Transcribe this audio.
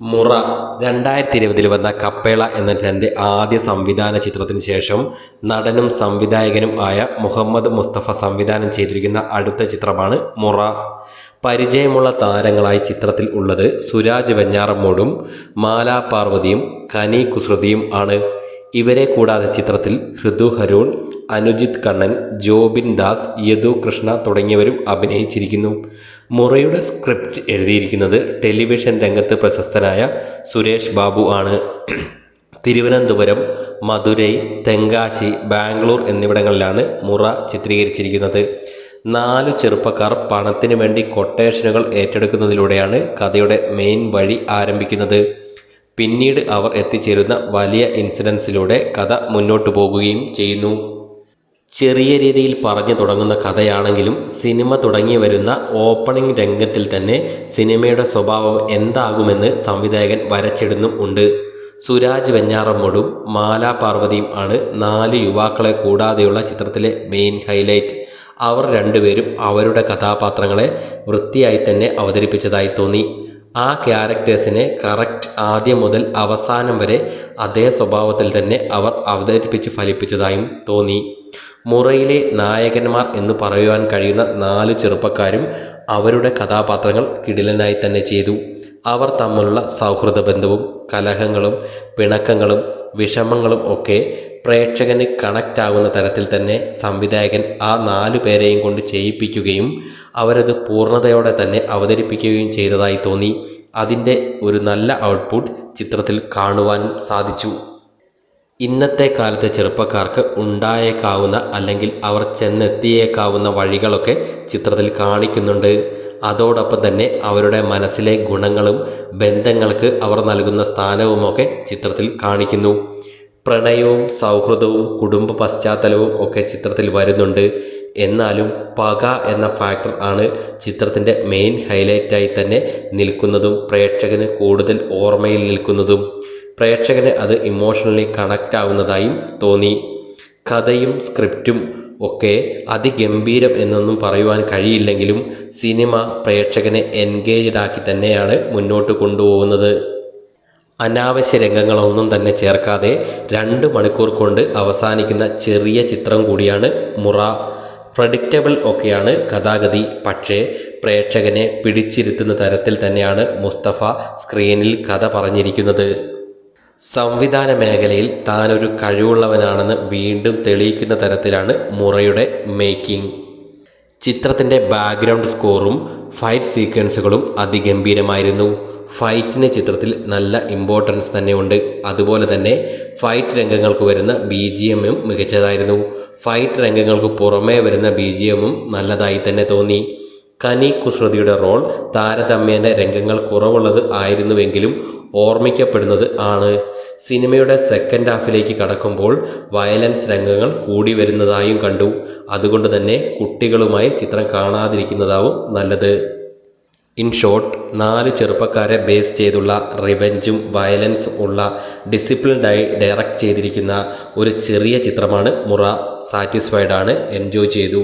മുറ. രണ്ടായിരത്തി ഇരുപതിൽ വന്ന കപ്പേള എന്ന തന്റെ ആദ്യ സംവിധാന ചിത്രത്തിന് ശേഷം നടനും സംവിധായകനും ആയ മുഹമ്മദ് മുസ്തഫ സംവിധാനം ചെയ്തിരിക്കുന്ന അടുത്ത ചിത്രമാണ് മുറ. പരിചയമുള്ള താരങ്ങളായി ചിത്രത്തിൽ ഉള്ളത് സുരാജ് വെഞ്ഞാറമ്മൂടും മാലാ പാർവതിയും കനി കുസൃതിയും ആണ്. ഇവരെ കൂടാതെ ചിത്രത്തിൽ ഹൃദു ഹരൂൺ അനുജിത് കണ്ണൻ ജോബിൻ ദാസ് യദു കൃഷ്ണ തുടങ്ങിയവരും അഭിനയിച്ചിരിക്കുന്നു. മുറയുടെ സ്ക്രിപ്റ്റ് എഴുതിയിരിക്കുന്നത് ടെലിവിഷൻ രംഗത്ത് പ്രശസ്തനായ സുരേഷ് ബാബു ആണ്. തിരുവനന്തപുരം മധുരൈ തെങ്കാശി ബാംഗ്ലൂർ എന്നിവിടങ്ങളിലാണ് മുറ ചിത്രീകരിച്ചിരിക്കുന്നത്. നാലു ചെറുപ്പക്കാർ പണത്തിന് വേണ്ടി കൊട്ടേഷനുകൾ ഏറ്റെടുക്കുന്നതിലൂടെയാണ് കഥയുടെ മെയിൻ വഴി ആരംഭിക്കുന്നത്. പിന്നീട് അവർ എത്തിച്ചേരുന്ന വലിയ ഇൻസിഡൻസിലൂടെ കഥ മുന്നോട്ടു പോകുകയും ചെയ്യുന്നു. ചെറിയ രീതിയിൽ പറഞ്ഞു തുടങ്ങുന്ന കഥയാണെങ്കിലും സിനിമ തുടങ്ങി വരുന്ന ഓപ്പണിംഗ് രംഗത്തിൽ തന്നെ സിനിമയുടെ സ്വഭാവം എന്താകുമെന്ന് സംവിധായകൻ വരച്ചിടുന്നും ഉണ്ട്. സുരാജ് വെഞ്ഞാറമ്മൂടും മാല പാർവതിയും ആണ് നാല് യുവാക്കളെ കൂടാതെയുള്ള ചിത്രത്തിലെ മെയിൻ ഹൈലൈറ്റ് അവർ രണ്ടുപേരും അവരുടെ കഥാപാത്രങ്ങളെ വൃത്തിയായി തന്നെ അവതരിപ്പിച്ചതായി തോന്നി. ആ ക്യാരക്ടേഴ്സിനെ കറക്റ്റ് ആദ്യം മുതൽ അവസാനം വരെ അതേ സ്വഭാവത്തിൽ തന്നെ അവർ അവതരിപ്പിച്ച് ഫലിപ്പിച്ചതായും തോന്നി. മുറയിലെ നായകന്മാർ എന്ന് പറയുവാൻ കഴിയുന്ന നാല് ചെറുപ്പക്കാരും അവരുടെ കഥാപാത്രങ്ങൾ കിടിലനായി തന്നെ ചെയ്തു. അവർ തമ്മിലുള്ള സൗഹൃദ ബന്ധവും കലഹങ്ങളും പിണക്കങ്ങളും വിഷമങ്ങളും ഒക്കെ പ്രേക്ഷകന് കണക്റ്റ് ആകുന്ന തരത്തിൽ തന്നെ സംവിധായകൻ ആ നാലു പേരെയും കൊണ്ട് ചെയ്യിപ്പിക്കുകയും അവരത് പൂർണതയോടെ തന്നെ അവതരിപ്പിക്കുകയും ചെയ്തതായി തോന്നി. അതിന്റെ ഒരു നല്ല ഔട്ട്പുട്ട് ചിത്രത്തിൽ കാണുവാനും സാധിച്ചു. ഇന്നത്തെ കാലത്തെ ചെറുപ്പക്കാർക്ക് ഉണ്ടായേക്കാവുന്ന അല്ലെങ്കിൽ അവർ ചെന്നെത്തിയേക്കാവുന്ന വഴികളൊക്കെ ചിത്രത്തിൽ കാണിക്കുന്നുണ്ട്. അതോടൊപ്പം തന്നെ അവരുടെ മനസ്സിലെ ഗുണങ്ങളും ബന്ധങ്ങൾക്ക് അവർ നൽകുന്ന സ്ഥാനവുമൊക്കെ ചിത്രത്തിൽ കാണിക്കുന്നു. പ്രണയവും സൗഹൃദവും കുടുംബ പശ്ചാത്തലവും ഒക്കെ ചിത്രത്തിൽ വരുന്നുണ്ട്. എന്നാലും പക എന്ന ഫാക്ടർ ആണ് ചിത്രത്തിന്റെ മെയിൻ ഹൈലൈറ്റായി തന്നെ നിൽക്കുന്നതും പ്രേക്ഷകന് കൂടുതൽ ഓർമ്മയിൽ നിൽക്കുന്നതും. പ്രേക്ഷകന് അത് ഇമോഷണലി കണക്റ്റ് ആവുന്നതായും തോന്നി. കഥയും സ്ക്രിപ്റ്റും ഒക്കെ അതിഗംഭീരം എന്നൊന്നും പറയുവാൻ കഴിയില്ലെങ്കിലും സിനിമ പ്രേക്ഷകനെ എൻഗേജ്ഡ് ആക്കി തന്നെയാണ് മുന്നോട്ട് കൊണ്ടുപോകുന്നത്. അനാവശ്യ രംഗങ്ങളൊന്നും തന്നെ ചേർക്കാതെ രണ്ട് മണിക്കൂർ കൊണ്ട് അവസാനിക്കുന്ന ചെറിയ ചിത്രം കൂടിയാണ് മുറ. പ്രഡിക്റ്റബിൾ ഒക്കെയാണ് കഥാഗതി പക്ഷേ പ്രേക്ഷകനെ പിടിച്ചിരുത്തുന്ന തരത്തിൽ തന്നെയാണ് മുസ്തഫ സ്ക്രീനിൽ കഥ പറഞ്ഞിരിക്കുന്നത്. സംവിധാന മേഖലയിൽ താനൊരു കഴിവുള്ളവനാണെന്ന് വീണ്ടും തെളിയിക്കുന്ന തരത്തിലാണ് മുറയുടെ മേക്കിംഗ്. ചിത്രത്തിന്റെ ബാക്ക്ഗ്രൗണ്ട് സ്കോറും ഫൈറ്റ് സീക്വൻസുകളും അതിഗംഭീരമായിരുന്നു. ഫൈറ്റിന് ചിത്രത്തിൽ നല്ല ഇമ്പോർട്ടൻസ് തന്നെയുണ്ട്. അതുപോലെ തന്നെ ഫൈറ്റ് രംഗങ്ങൾക്ക് വരുന്ന ബി ജി എമ്മും മികച്ചതായിരുന്നു. ഫൈറ്റ് രംഗങ്ങൾക്ക് പുറമേ വരുന്ന ബി ജി എമ്മും നല്ലതായി തന്നെ തോന്നി. കനി കുസൃതിയുടെ റോൾ താരതമ്യേന രംഗങ്ങൾ കുറവുള്ളത് ആയിരുന്നുവെങ്കിലും ഓർമ്മിക്കപ്പെടുന്നത് ആണ്. സിനിമയുടെ സെക്കൻഡ് ഹാഫിലേക്ക് കടക്കുമ്പോൾ വയലൻസ് രംഗങ്ങൾ കൂടി വരുന്നതായും കണ്ടു. അതുകൊണ്ട് തന്നെ കുട്ടികളുമായി ചിത്രം കാണാതിരിക്കുന്നതാവും നല്ലത്. ഇൻ ഷോർട്ട് നാല് ചെറുപ്പക്കാരെ ബേസ് ചെയ്തുള്ള റിവെഞ്ചും വയലൻസും ഉള്ള ഡിസിപ്ലിൻഡായി ഡയറക്റ്റ് ചെയ്തിരിക്കുന്ന ഒരു ചെറിയ ചിത്രമാണ് മുറ. സാറ്റിസ്ഫൈഡ് ആണ് എൻജോയ് ചെയ്തു.